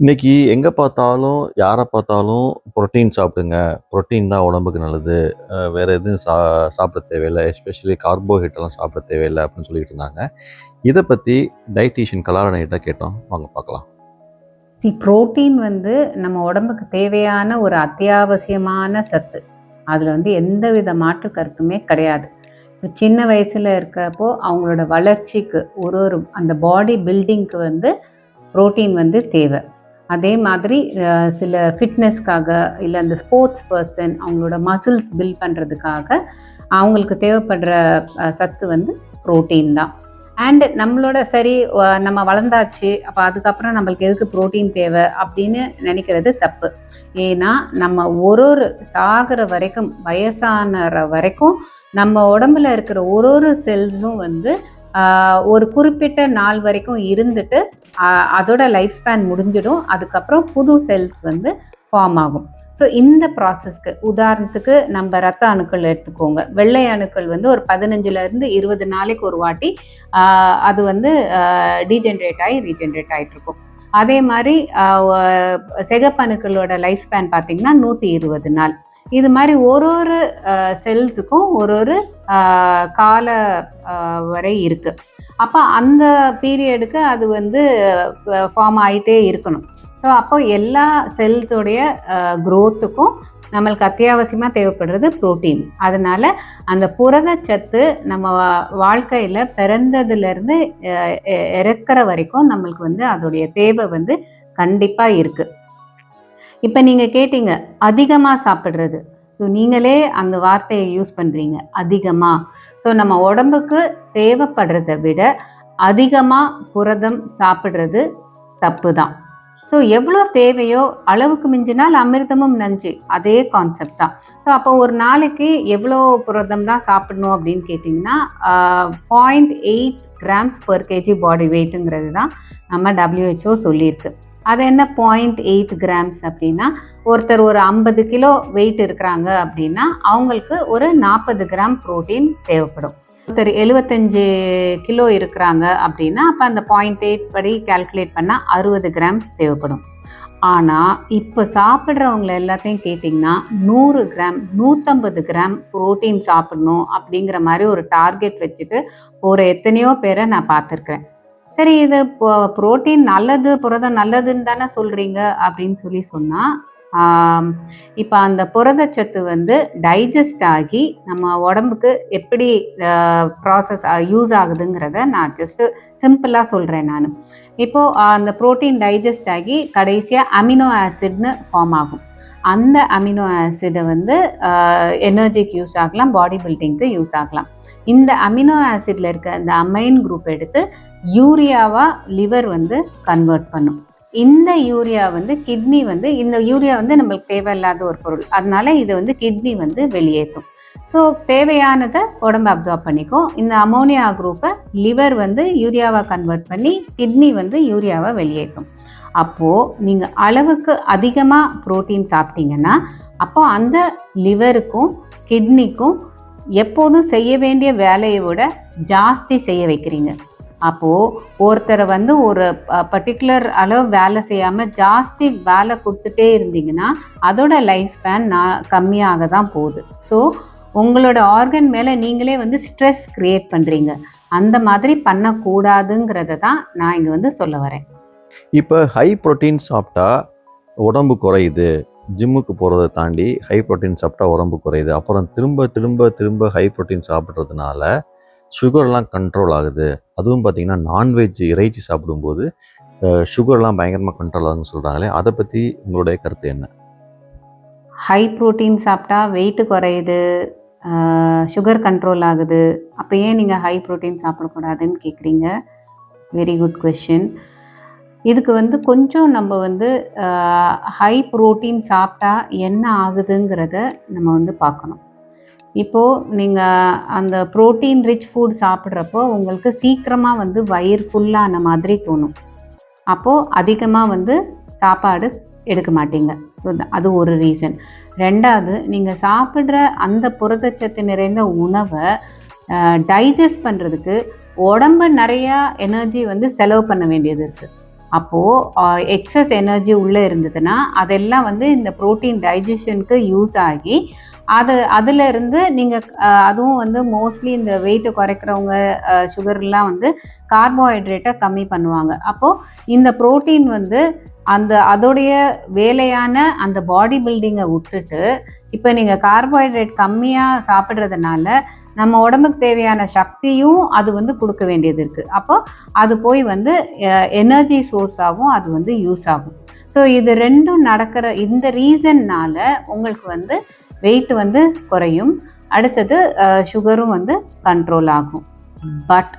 இன்னைக்கு எங்கே பார்த்தாலும், யாரை பார்த்தாலும் புரோட்டீன் சாப்பிடுங்க. புரோட்டீன் தான் உடம்புக்கு நல்லது. வேறு எதுவும் சா சாப்பிட தேவையில்லை எஸ்பெஷலி கார்போஹைட்ரேட்லாம் சாப்பிட தேவையில்லை அப்படின்னு சொல்லிட்டு இருந்தாங்க. இதை பற்றி டயட்டீஷியன் கலாரணிகிட்ட கேட்டோம். வாங்க பார்க்கலாம். சி புரோட்டீன் வந்து நம்ம உடம்புக்கு தேவையான ஒரு அத்தியாவசியமான சத்து. அதில் வந்து எந்த வித மாற்று கருத்துமே கிடையாது. இப்போ சின்ன வயசில் இருக்கிறப்போ அவங்களோட வளர்ச்சிக்கு ஒரு ஒரு அந்த பாடி பில்டிங்க்கு வந்து புரோட்டீன் வந்து தேவை. அதே மாதிரி சில ஃபிட்னஸ்க்காக இல்லை அந்த ஸ்போர்ட்ஸ் பர்சன் அவங்களோட மசில்ஸ் பில்ட் பண்ணுறதுக்காக அவங்களுக்கு தேவைப்படுற சத்து வந்து புரோட்டீன் தான். அண்டு நம்மளோட சரி நம்ம வளர்ந்தாச்சு. அப்போ அதுக்கப்புறம் நம்மளுக்கு எதுக்கு புரோட்டீன் தேவை அப்படின்னு நினைக்கிறது தப்பு. ஏன்னா நம்ம ஒரு ஒரு சாகிற வரைக்கும் வயசானற வரைக்கும் நம்ம உடம்புல இருக்கிற ஒரு ஒரு செல்ஸும் வந்து ஒரு குறிப்பிட்ட நாள் வரைக்கும் இருந்துட்டு அதோட லைஃப் ஸ்பேன் முடிஞ்சிடும். அதுக்கப்புறம் புது செல்ஸ் வந்து ஃபார்ம் ஆகும். ஸோ இந்த ப்ராசஸ்க்கு உதாரணத்துக்கு நம்ம ரத்த அணுக்கள் எடுத்துக்கோங்க. வெள்ளை அணுக்கள் வந்து ஒரு 15லருந்து 20 நாளைக்கு ஒரு வாட்டி அது வந்து டீஜென்ரேட் ஆகி ஆகி ஆகிட்டு இருக்கும் அதே மாதிரி செகப்பணுக்களோட லைஃப் ஸ்பேன் பார்த்தீங்கன்னா 120 நாள். இது மாதிரி ஒரு ஒரு செல்ஸுக்கும் ஒரு ஒரு கால வரை இருக்குது அப்போ அந்த பீரியடுக்கு அது வந்து ஃபார்ம் ஆகிட்டே இருக்கணும். ஸோ அப்போ எல்லா செல்ஸோடைய க்ரோத்துக்கும் நம்மளுக்கு அத்தியாவசியமாக தேவைப்படுறது ப்ரோட்டீன் அதனால் அந்த புரதச்சத்து நம்ம வா பிறந்ததுலேருந்து இறக்குற இறக்கிற வரைக்கும் நம்மளுக்கு வந்து அதோடைய தேவை வந்து கண்டிப்பாக இருக்குது இப்போ நீங்கள் கேட்டீங்க, அதிகமாக சாப்பிட்றது ஸோ நீங்களே அந்த வார்த்தையை யூஸ் பண்ணுறீங்க அதிகமாக ஸோ நம்ம உடம்புக்கு தேவைப்படுறத விட அதிகமாக புரதம் சாப்பிட்றது தப்பு தான். ஸோ எவ்வளோ தேவையோ அளவுக்கு மிஞ்சினால் அமிர்தமும் நஞ்சு. அதே கான்செப்ட் தான். ஸோ அப்போ ஒரு நாளைக்கு எவ்வளோ புரதம் தான் சாப்பிடணும் அப்படின்னு கேட்டிங்கன்னா, point eight grams per KG body வெயிட்டுங்கிறது தான் நம்ம டபிள்யூஹெச்ஓ சொல்லியிருக்கு. அது என்ன 0.8 கிராம்ஸ் அப்படின்னா, ஒருத்தர் ஒரு 50 கிலோ வெயிட் இருக்கிறாங்க அப்படின்னா, அவங்களுக்கு ஒரு 40 கிராம் புரோட்டீன் தேவைப்படும். ஒருத்தர் 75 கிலோ இருக்கிறாங்க அப்படின்னா, அப்போ அந்த 0.8 படி கால்குலேட் பண்ணால் அறுபது கிராம் தேவைப்படும். ஆனால் இப்போ சாப்பிட்றவங்களை எல்லாத்தையும் கேட்டிங்கன்னா நூறு கிராம், 150 கிராம் புரோட்டீன் சாப்பிடணும் அப்படிங்கிற மாதிரி ஒரு டார்கெட் வச்சுட்டு ஒரு எத்தனையோ பேரை நான் பார்த்துருக்குறேன் சரி இது புரோட்டீன் நல்லது, புரதம் நல்லதுன்னு தானே சொல்கிறீங்க அப்படின்னு சொல்லி சொன்னால் இப்போ அந்த புரதச்சத்து வந்து டைஜஸ்ட் ஆகி நம்ம உடம்புக்கு எப்படி ப்ராசஸ் யூஸ் ஆகுதுங்கிறத நான் ஜஸ்ட்டு சிம்பிளாக சொல்கிறேன் நான் இப்போது அந்த புரோட்டீன் டைஜஸ்ட் ஆகி கடைசியாக அமினோ ஆசிட்னு ஃபார்ம் ஆகும். அந்த அமினோ ஆசிடை வந்து எனர்ஜிக்கு யூஸ் ஆகலாம், பாடி பில்டிங்க்கு யூஸ் ஆகலாம். இந்த அமினோ ஆசிட்ல இருக்க அந்த அமைன் குரூப் எடுத்து யூரியாவா லிவர் வந்து கன்வெர்ட் பண்ணும். இந்த யூரியா வந்து கிட்னி வந்து இந்த யூரியா வந்து நம்மளுக்கு தேவையில்லாத ஒரு பொருள். அதனால இது வந்து கிட்னி வந்து வெளியேற்றும் ஸோ தேவையானதை உடம்பு அப்சார்ப் பண்ணிக்கும். இந்த அமோனியா குரூப்பை லிவர் வந்து யூரியாவாக கன்வெர்ட் பண்ணி கிட்னி வந்து யூரியாவை வெளியேற்றும் அப்போது நீங்கள் அளவுக்கு அதிகமாக புரோட்டீன் சாப்பிட்டீங்கன்னா, அப்போ அந்த லிவருக்கும், கிட்னிக்கும் எப்போதும் செய்ய வேண்டிய வேலையை விட ஜாஸ்தி செய்ய வைக்கிறீங்க. அப்போது ஒருத்தரை வந்து ஒரு பர்டிகுலர் பர்ட்டிகுலர் அளவு வேலை செய்யாமல் ஜாஸ்தி வேலை கொடுத்துட்டே இருந்தீங்கன்னா, அதோட லைஃப் ஸ்பேன் நான் கம்மியாக தான் போகுது. ஸோ உங்களோட ஆர்கன் மேலே நீங்களே வந்து ஸ்ட்ரெஸ் க்ரியேட் பண்ணுறீங்க அந்த மாதிரி பண்ணக்கூடாதுங்கிறத தான் நான் இங்கே வந்து சொல்ல வரேன். இப்போ ஹை புரோட்டீன் சாப்பிட்டா உடம்பு குறையுது. ஜிம்முக்கு போகிறத தாண்டி ஹை புரோட்டீன் சாப்பிட்டா உடம்பு குறையுது. அப்புறம் திரும்ப திரும்ப திரும்ப ஹை புரோட்டீன் சாப்பிட்றதுனால சுகர்லாம் கண்ட்ரோல் ஆகுது. அதுவும் பார்த்தீங்கன்னா, நான்வெஜ் இறைச்சி சாப்பிடும்போது சுகர்லாம் பயங்கரமாக கண்ட்ரோல் ஆகுதுன்னு சொல்கிறாங்களே அதை பற்றி உங்களுடைய கருத்து என்ன? ஹை புரோட்டீன் சாப்பிட்டா வெயிட்டு குறையுது. சுகர் கண்ட்ரோல் ஆகுது. அப்போ ஏன் நீங்கள் ஹை புரோட்டீன் சாப்பிடக்கூடாதுன்னு கேட்குறீங்க. வெரி குட் கொஷின் இதுக்கு வந்து கொஞ்சம் நம்ம வந்து ஹை புரோட்டீன் சாப்பிட்டா என்ன ஆகுதுங்கிறத நம்ம வந்து பார்க்கணும். இப்போது நீங்கள் அந்த புரோட்டீன் ரிச் ஃபுட் சாப்பிட்றப்போ உங்களுக்கு சீக்கிரமாக வந்து வயிறு ஃபுல்லான மாதிரி தோணும். அப்போது அதிகமாக வந்து சாப்பாடு எடுக்க மாட்டீங்க. அது ஒரு ரீசன். ரெண்டாவது நீங்கள் சாப்பிட்ற அந்த புரதச்சத்து நிறைந்த உணவை டைஜஸ்ட் பண்ணுறதுக்கு உடம்பு நிறையா எனர்ஜி வந்து செலவு பண்ண வேண்டியது இருக்குது அப்போது எக்ஸஸ் எனர்ஜி உள்ளே இருந்ததுன்னா அதெல்லாம் வந்து இந்த ப்ரோட்டீன் டைஜஷனுக்கு யூஸ் ஆகி அது அதிலிருந்து நீங்கள் அதுவும் வந்து மோஸ்ட்லி இந்த வெயிட்டை குறைக்கிறவங்க சுகர்லாம் வந்து கார்போஹைட்ரேட்டை கம்மி பண்ணுவாங்க. அப்போது இந்த புரோட்டீன் வந்து அந்த அதோடைய வேலையான அந்த பாடி பில்டிங்கை விட்டுட்டு இப்போ நீங்கள் கார்போஹைட்ரேட் கம்மியாக சாப்பிட்றதுனால நம்ம உடம்புக்கு தேவையான சக்தியும் அது வந்து கொடுக்க வேண்டியது இருக்குது அப்போ அது போய் வந்து எனர்ஜி சோர்ஸாகவும் அது வந்து யூஸ் ஆகும். ஸோ இது ரெண்டும் நடக்கிற இந்த ரீசன்னால் உங்களுக்கு வந்து வெயிட் வந்து குறையும். அடுத்தது சுகரும் வந்து கண்ட்ரோல் ஆகும். பட்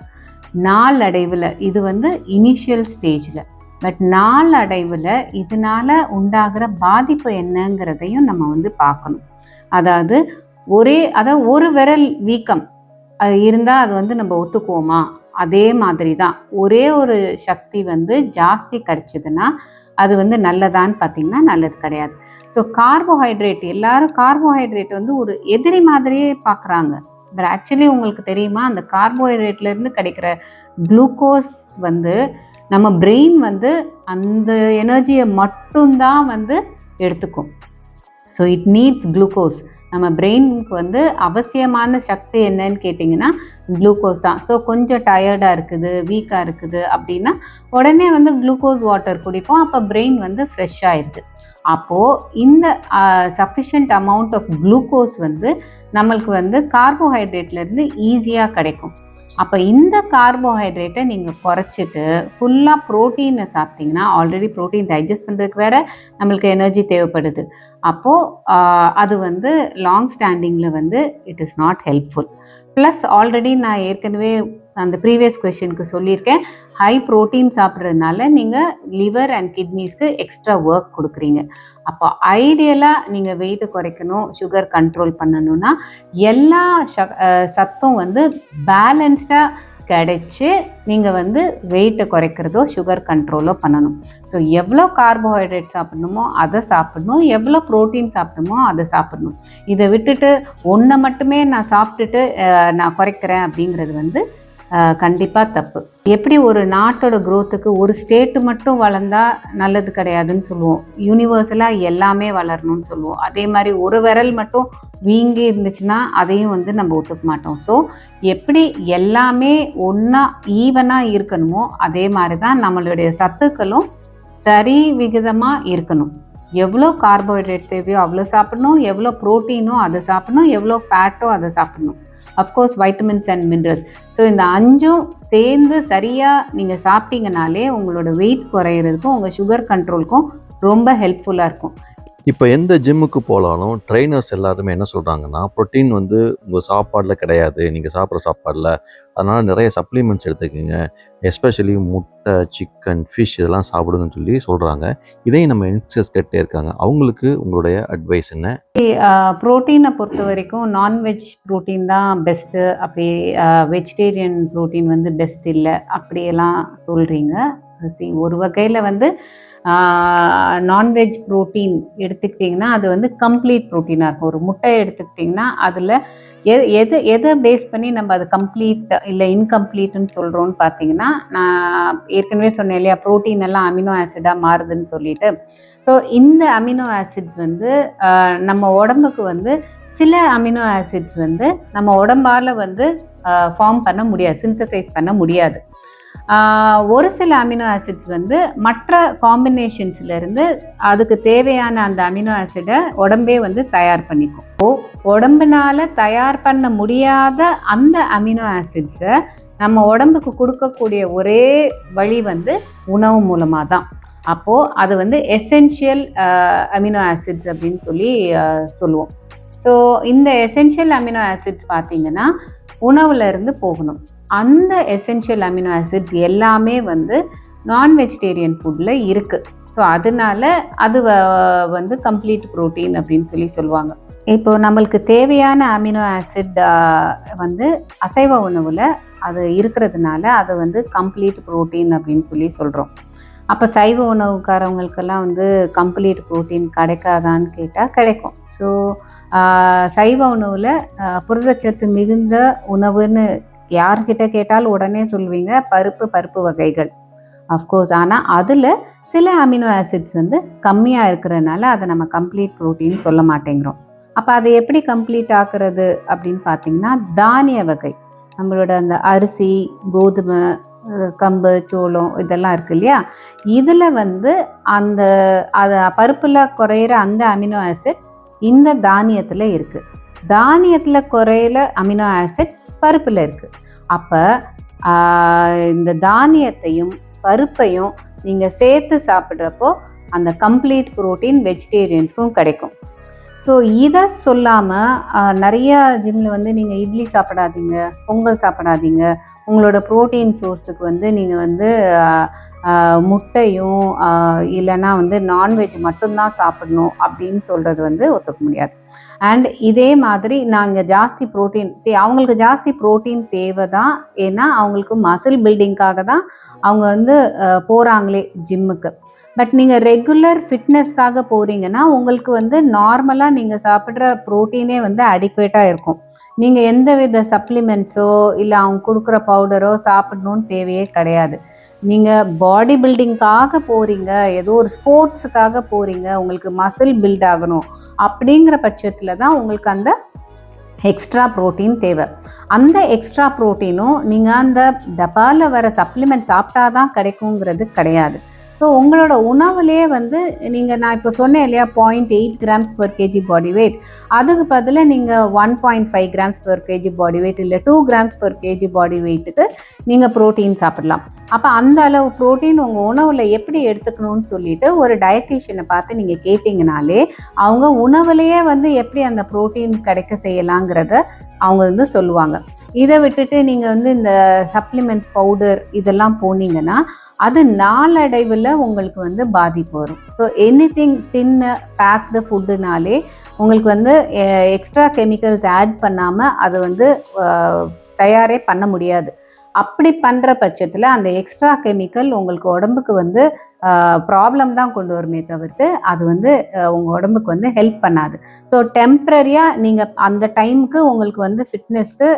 நாளடைவில் இது வந்து இனிஷியல் ஸ்டேஜில் பட் நாளடைவில் இதனால் உண்டாகிற பாதிப்பு என்னங்கிறதையும் நம்ம வந்து பார்க்கணும். அதாவது ஒரே அதாவது ஒரு விரல் வீக்கம் இருந்தால் அது வந்து நம்ம ஒத்துக்குவோமா? அதே மாதிரி தான் ஒரே ஒரு சக்தி வந்து ஜாஸ்தி கிடச்சிதுன்னா அது வந்து நல்லதான்னு பார்த்திங்கன்னா நல்லது கிடையாது. ஸோ கார்போஹைட்ரேட் எல்லாரும் கார்போஹைட்ரேட் வந்து ஒரு எதிரி மாதிரியே பார்க்குறாங்க. பட் ஆக்சுவலி உங்களுக்கு தெரியுமா? அந்த கார்போஹைட்ரேட்லேருந்து கிடைக்கிற குளுக்கோஸ் வந்து நம்ம பிரெயின் வந்து அந்த எனர்ஜியை மட்டும்தான் வந்து எடுத்துக்கும். ஸோ இட் நீட்ஸ் குளுக்கோஸ் நம்ம பிரெயினுக்கு வந்து அவசியமான சக்தி என்னன்னு கேட்டிங்கன்னா குளுக்கோஸ் தான். ஸோ கொஞ்சம் டயர்டாக இருக்குது வீக்காக இருக்குது அப்படின்னா உடனே வந்து குளுக்கோஸ் வாட்டர் குடிப்போம். அப்போ பிரெயின் வந்து ஃப்ரெஷ் ஆயிடுது. அப்போது இந்த சஃபிஷியன்ட் அமௌண்ட் ஆஃப் குளுக்கோஸ் வந்து நம்மளுக்கு வந்து கார்போஹைட்ரேட்லேருந்து ஈஸியாக கிடைக்கும். அப்போ இந்த கார்போஹைட்ரேட்டை நீங்கள் குறைச்சிட்டு ஃபுல்லாக ப்ரோட்டீனை சாப்பிட்டிங்கன்னா ஆல்ரெடி ப்ரோட்டீன் டைஜஸ்ட் பண்ணுறதுக்கு வேறு நம்மளுக்கு எனர்ஜி தேவைப்படுது. அப்போது அது வந்து லாங் ஸ்டாண்டிங்கில் வந்து it is not helpful plus already நான் ஏற்கனவே அந்த ப்ரீவியஸ் கொஷனுக்கு சொல்லியிருக்கேன். ஹை ப்ரோட்டீன் சாப்பிட்றதுனால நீங்கள் லிவர் அண்ட் கிட்னிஸ்க்கு எக்ஸ்ட்ரா ஒர்க் கொடுக்குறீங்க. அப்போ ஐடியலாக நீங்கள் வெயிட்டை குறைக்கணும் சுகர் கண்ட்ரோல் பண்ணணும்னா எல்லா சத்தும் வந்து பேலன்ஸ்டாக கிடைச்சி நீங்கள் வந்து வெயிட்டை குறைக்கிறதோ சுகர் கண்ட்ரோலோ பண்ணணும். ஸோ எவ்வளோ கார்போஹைட்ரேட் சாப்பிடணுமோ அதை சாப்பிடணும் எவ்வளோ ப்ரோட்டீன் சாப்பிடணுமோ அதை சாப்பிடணும். இதை விட்டுட்டு ஒன்றை மட்டுமே நான் சாப்பிட்டுட்டு நான் குறைக்கிறேன் அப்படிங்கிறது வந்து கண்டிப்பாக தப்பு. எப்படி ஒரு நாட்டோட குரோத்துக்கு ஒரு ஸ்டேட்டு மட்டும் வளர்ந்தா நல்லது கிடையாதுன்னு சொல்லுவோம். யூனிவர்சலாக எல்லாமே வளரணும்னு சொல்லுவோம். அதே மாதிரி ஒரு விரல் மட்டும் வீங்கி இருந்துச்சுன்னா அதையும் வந்து நம்ம ஒத்துக்க மாட்டோம். ஸோ எப்படி எல்லாமே ஒன்றா ஈவனாக இருக்கணுமோ அதே மாதிரி தான் நம்மளுடைய சத்துக்களும் சரி விகிதமாக இருக்கணும். எவ்வளோ கார்போஹைட்ரேட் தேவையோ அவ்வளோ சாப்பிடணும் எவ்வளோ ப்ரோட்டீனோ அதை சாப்பிடணும் எவ்வளோ ஃபேட்டோ அதை சாப்பிடணும். Of course vitamins and minerals so இந்த அஞ்சும் சேர்ந்து சரியாக நீங்கள் சாப்பிட்டீங்கனாலே உங்களோட வெயிட் குறையிறதுக்கும் உங்கள் சுகர் கண்ட்ரோலுக்கும் ரொம்ப ஹெல்ப்ஃபுல்லாக இருக்கும். இப்போ எந்த ஜிம்முக்கு போனாலும் ட்ரைனர்ஸ் எல்லாருமே என்ன சொல்கிறாங்கன்னா ப்ரோட்டீன் வந்து உங்கள் சாப்பாடில் கிடையாது நீங்கள் சாப்பிட்ற சாப்பாடில். அதனால் நிறைய சப்ளிமெண்ட்ஸ் எடுத்துக்கோங்க. எஸ்பெஷலி முட்டை சிக்கன் ஃபிஷ் இதெல்லாம் சாப்பிடுங்கன்னு சொல்லி சொல்கிறாங்க இதையும் நம்ம இன்சஸ் கேட்டே இருக்காங்க. அவங்களுக்கு உங்களுடைய அட்வைஸ் என்ன? ப்ரோட்டீனை பொறுத்த வரைக்கும் நான்வெஜ் ப்ரோட்டீன் தான் பெஸ்ட்டு அப்படி uh, வெஜிடேரியன் ப்ரோட்டீன் வந்து பெஸ்ட் இல்லை. அப்படியெல்லாம் சொல்கிறீங்க சி ஒரு வகையில் வந்து uh, நான்வெஜ் ப்ரோட்டீன் எடுத்துக்கிட்டிங்கன்னா அது வந்து கம்ப்ளீட் ப்ரோட்டீனாக இருக்கும். ஒரு முட்டை எடுத்துக்கிட்டிங்கன்னா அதில் எது எது எதை பேஸ் பண்ணி நம்ம அது கம்ப்ளீட் இல்லை இன்கம்ப்ளீட்னு சொல்கிறோன்னு பார்த்தீங்கன்னா நான் ஏற்கனவே சொன்னேன் இல்லையா ப்ரோட்டீன் எல்லாம் அமினோ ஆசிடாக மாறுதுன்னு சொல்லிட்டு. ஸோ இந்த அமினோ ஆசிட்ஸ் வந்து நம்ம உடம்புக்கு வந்து சில அமினோ ஆசிட்ஸ் வந்து நம்ம உடம்பால் வந்து ஃபார்ம் பண்ண முடியாது சிந்தசைஸ் பண்ண முடியாது. ஒரு சில அமினோ ஆசிட்ஸ் வந்து மற்ற காம்பினேஷன்ஸ்லேருந்து அதுக்கு தேவையான அந்த அமினோ ஆசிடை உடம்பே வந்து தயார் பண்ணிக்கும். ஓ உடம்புனால தயார் பண்ண முடியாத அந்த அமினோ ஆசிட்ஸை நம்ம உடம்புக்கு கொடுக்கக்கூடிய ஒரே வழி வந்து உணவு மூலமாக தான் அப்போது அது வந்து எசென்ஷியல் அமினோ ஆசிட்ஸ் அப்படின்னு சொல்லி சொல்லுவோம். ஸோ இந்த எசென்ஷியல் அமினோ ஆசிட்ஸ் பார்த்திங்கன்னா உணவுல இருந்து போகணும். அந்த எசென்ஷியல் அமினோ ஆசிட்ஸ் எல்லாமே வந்து நான் வெஜிடேரியன் ஃபுட்டில் இருக்குது ஸோ அதனால அது வந்து கம்ப்ளீட் ப்ரோட்டீன் அப்படின்னு சொல்லி சொல்லுவாங்க. இப்போ நம்மளுக்கு தேவையான அமினோ ஆசிட் வந்து அசைவ உணவில் அது இருக்கிறதுனால அது வந்து கம்ப்ளீட் ப்ரோட்டீன் அப்படின்னு சொல்லி சொல்கிறோம் அப்போ சைவ உணவுக்காரவங்களுக்கெல்லாம் வந்து கம்ப்ளீட் ப்ரோட்டீன் கிடைக்காதான்னு கேட்டால் கிடைக்கும். ஸோ சைவ உணவில் புரதச்சத்து மிகுந்த உணவுன்னு யார்கிட்ட கேட்டால் உடனே சொல்வீங்க பருப்பு பருப்பு வகைகள். அஃப்கோர்ஸ் ஆனால் அதில் சில அமினோ ஆசிட்ஸ் வந்து கம்மியாக இருக்கிறதுனால அதை நம்ம கம்ப்ளீட் ப்ரோட்டீன் சொல்ல மாட்டேங்கிறோம். அப்போ அதை எப்படி கம்ப்ளீட் ஆக்குறது அப்படின்னு பார்த்தீங்கன்னா தானிய வகை. நம்மளோட அந்த அரிசி கோதுமை கம்பு சோளம் இதெல்லாம் இருக்கு இல்லையா? இதில் வந்து அந்த அது பருப்பில் குறையிற அந்த அமினோ ஆசிட் இந்த தானியத்தில் இருக்குது தானியத்தில் குறையிற அமினோ ஆசிட் பருப்பில் இருக்குது அப்போ இந்த தானியத்தையும் பருப்பையும் நீங்கள் சேர்த்து சாப்பிட்றப்போ அந்த கம்ப்ளீட் புரோட்டீன் வெஜிடேரியன்ஸ்க்கும் கிடைக்கும். ஸோ இதை சொல்லாமல் நிறைய ஜிம்மில் வந்து நீங்கள் இட்லி சாப்பிடாதீங்க பொங்கல் சாப்பிடாதீங்க. உங்களோட புரோட்டீன் சோர்ஸுக்கு வந்து நீங்கள் வந்து முட்டையும் இல்லைன்னா வந்து நான்வெஜ் மட்டும்தான் சாப்பிடணும் அப்படின்னு சொல்கிறது வந்து ஒத்துக்க முடியாது. அண்ட் இதே மாதிரி நாங்கள் ஜாஸ்தி ப்ரோட்டீன் சரி அவங்களுக்கு ஜாஸ்தி ப்ரோட்டீன் தேவை தான் ஏன்னா அவங்களுக்கு மசில் பில்டிங்காக தான் அவங்க வந்து போகிறாங்களே ஜிம்முக்கு பட் நீங்கள் ரெகுலர் ஃபிட்னஸ்க்காக போகிறீங்கன்னா உங்களுக்கு வந்து நார்மலாக நீங்கள் சாப்பிட்ற ப்ரோட்டீனே வந்து அடிக்குவேட்டாக இருக்கும். நீங்கள் எந்த வித சப்ளிமெண்ட்ஸோ இல்லை அவங்க கொடுக்குற பவுடரோ சாப்பிடணும்னு தேவையே கிடையாது. நீங்கள் பாடி பில்டிங்காக போகிறீங்க ஏதோ ஒரு ஸ்போர்ட்ஸுக்காக போகிறீங்க உங்களுக்கு மசில் பில்ட் ஆகணும் அப்படிங்கிற பட்சத்தில் தான் உங்களுக்கு அந்த எக்ஸ்ட்ரா புரோட்டீன் தேவை. அந்த எக்ஸ்ட்ரா புரோட்டீனும் நீங்கள் அந்த டப்பாவில் வர சப்ளிமெண்ட் சாப்பிட்டா தான் கிடைக்குங்கிறது கிடையாது. ஸோ உங்களோட உணவுலேயே வந்து நீங்கள் நான் இப்போ சொன்னேன் இல்லையா point eight grams per KG body weight அதுக்கு பதிலாக நீங்கள் one point five grams per KG body weight இல்லை two grams per KG body வெயிட்டுக்கு நீங்கள் ப்ரோட்டீன் சாப்பிடலாம். அப்போ அந்த அளவு ப்ரோட்டீன் உங்கள் உணவில் எப்படி எடுத்துக்கணும்னு சொல்லிட்டு ஒரு டயட்டீஷியனை பார்த்து நீங்கள் கேட்டிங்கனாலே அவங்க உணவுலேயே வந்து எப்படி அந்த ப்ரோட்டீன் கிடைக்க செய்யலாங்கிறத அவங்க வந்து சொல்லுவாங்க. இதை விட்டுட்டு நீங்கள் வந்து இந்த சப்ளிமெண்ட் பவுடர் இதெல்லாம் போனீங்கன்னா அது நாளடைவில் உங்களுக்கு வந்து பாதிப்பு வரும். So any thing tin packed ஃபுட்டுனாலே உங்களுக்கு வந்து எக்ஸ்ட்ரா கெமிக்கல்ஸ் ஆட் பண்ணாமல் அதை வந்து தயாரே பண்ண முடியாது. அப்படி பண்ணுற பட்சத்தில் அந்த எக்ஸ்ட்ரா கெமிக்கல் உங்களுக்கு உடம்புக்கு வந்து ப்ராப்ளம் தான் கொண்டு வருமே தவிர்த்து அது வந்து உங்கள் உடம்புக்கு வந்து ஹெல்ப் பண்ணாது. ஸோ டெம்ப்ரரியாக நீங்கள் அந்த டைமுக்கு உங்களுக்கு வந்து ஃபிட்னஸ்க்கு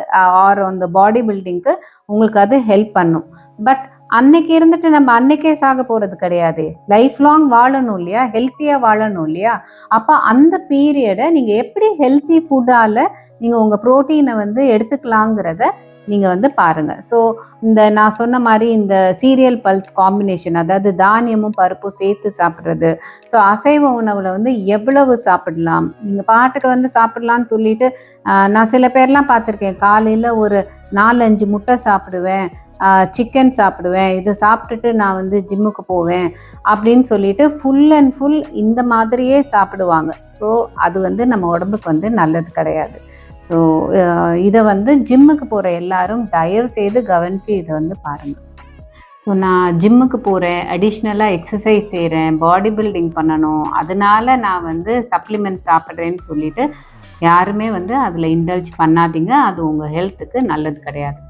ஆர் அந்த பாடி பில்டிங்க்கு உங்களுக்கு அது ஹெல்ப் பண்ணும். பட் அன்னைக்கு இருந்துட்டு நம்ம அன்னைக்கே சாக போகிறது கிடையாது. லைஃப் லாங் வாழணும் இல்லையா? ஹெல்த்தியாக வாழணும் இல்லையா? அப்போ அந்த பீரியடை நீங்கள் எப்படி ஹெல்த்தி ஃபுட்டால் நீங்கள் உங்கள் ப்ரோட்டீனை வந்து எடுத்துக்கலாங்கிறத நீங்கள் வந்து பாருங்கள் ஸோ இந்த நான் சொன்ன மாதிரி இந்த சீரியல் பல்ஸ் காம்பினேஷன் அதாவது தானியமும் பருப்பும் சேர்த்து சாப்பிட்றது. ஸோ அசைவ உணவில் வந்து எவ்வளவு சாப்பிடலாம்? நீங்கள் பாட்டுக்கு வந்து சாப்பிடலான்னு சொல்லிட்டு நான் சில பேர்லாம் பார்த்துருக்கேன். காலையில் ஒரு நாலஞ்சு முட்டை சாப்பிடுவேன். சிக்கன் சாப்பிடுவேன். இதை சாப்பிட்டுட்டு நான் வந்து ஜிம்முக்கு போவேன் அப்படின்னு சொல்லிட்டு ஃபுல் அண்ட் ஃபுல் இந்த மாதிரியே சாப்பிடுவாங்க. ஸோ அது வந்து நம்ம உடம்புக்கு வந்து நல்லது கிடையாது. ஸோ uh, இதை வந்து ஜிம்முக்கு போகிற எல்லாரும் தயவு செய்து கவனித்து இதை வந்து பாருங்கள் ஸோ நான் ஜிம்முக்கு போகிறேன் அடிஷ்னலாக எக்ஸசைஸ் செய்கிறேன் பாடி பில்டிங் பண்ணணும் அதனால நான் வந்து சப்ளிமெண்ட் சாப்பிட்றேன்னு சொல்லிட்டு யாருமே வந்து அதில் இன்டல்ஜ் பண்ணாதீங்க. அது உங்கள் ஹெல்த்துக்கு நல்லது கிடையாது.